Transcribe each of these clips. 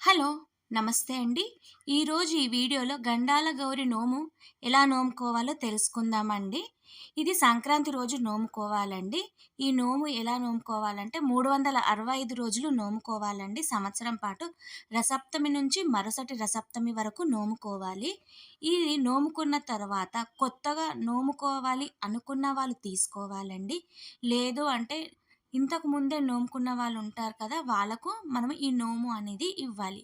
Hello నమస్తే అండి. ఈరోజు ఈ వీడియోలో గండాల గౌరి నోము ఎలా నోముకోవాలో తెలుసుకుందామండి. ఇది సంక్రాంతి రోజు నోముకోవాలండి. ఈ నోము ఎలా నోముకోవాలంటే మూడు వందల అరవై ఐదు రోజులు నోముకోవాలండి. సంవత్సరం పాటు రసప్తమి నుంచి మరుసటి రసప్తమి వరకు నోముకోవాలి. ఇది నోముకున్న తర్వాత కొత్తగా నోముకోవాలి అనుకున్న వాళ్ళు తీసుకోవాలండి. లేదు అంటే ఇంతకు ముందే నోముకున్న వాళ్ళు ఉంటారు కదా వాళ్ళకు మనం ఈ నోము అనేది ఇవ్వాలి.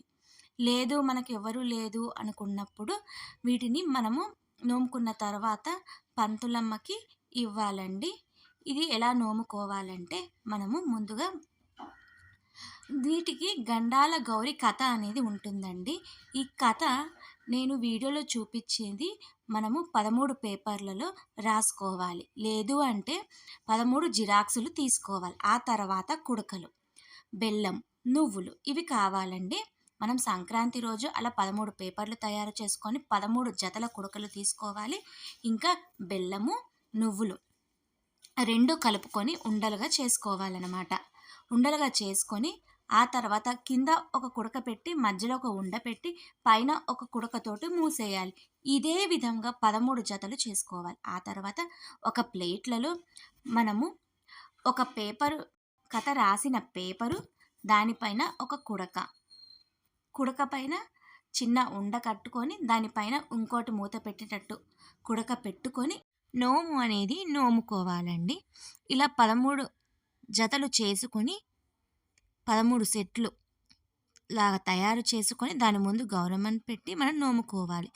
లేదు మనకు ఎవరు లేదు అనుకున్నప్పుడు వీటిని మనము నోముకున్న తర్వాత పంతులమ్మకి ఇవ్వాలండి. ఇది ఎలా నోముకోవాలంటే మనము ముందుగా వీటికి గండాల గౌరి కథ అనేది ఉంటుందండి. ఈ కథ నేను వీడియోలో చూపించేది మనము పదమూడు పేపర్లలో రాసుకోవాలి. లేదు అంటే పదమూడు జిరాక్సులు తీసుకోవాలి. ఆ తర్వాత కుడకలు బెల్లం నువ్వులు ఇవి కావాలండి. మనం సంక్రాంతి రోజు అలా పదమూడు పేపర్లు తయారు చేసుకొని పదమూడు జతల కుడకలు తీసుకోవాలి. ఇంకా బెల్లము నువ్వులు రెండు కలుపుకొని ఉండలుగా చేసుకోవాలన్నమాట. ఉండలుగా చేసుకొని ఆ తర్వాత కింద ఒక కుడక పెట్టి మధ్యలో ఒక ఉండ పెట్టి పైన ఒక కుడకతోటి మూసేయాలి. ఇదే విధంగా పదమూడు జతలు చేసుకోవాలి. ఆ తర్వాత ఒక ప్లేట్లలో మనము ఒక పేపరు కథ రాసిన పేపరు దానిపైన ఒక కుడక. కుడక పైన చిన్న ఉండ కట్టుకొని దానిపైన ఇంకోటి మూత పెట్టేటట్టు కుడక పెట్టుకొని నోము అనేది నోముకోవాలండి. ఇలా పదమూడు జతలు చేసుకొని పదమూడు సెట్లు లాగా తయారు చేసుకొని దాని ముందు గౌరమ్మను పెట్టి మనం నోముకోవాలి.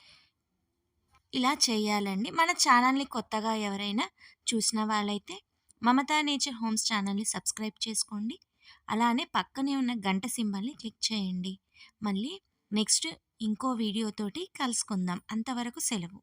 ఇలా చేయాలండి. మన ఛానల్ని కొత్తగా ఎవరైనా చూసిన వాళ్ళైతే మమతా నేచర్ హోమ్స్ ఛానల్ని సబ్స్క్రైబ్ చేసుకోండి. అలానే పక్కనే ఉన్న గంట సింబల్ని క్లిక్ చేయండి. మళ్ళీ నెక్స్ట్ ఇంకో వీడియోతోటి కలుసుకుందాం. అంతవరకు సెలవు.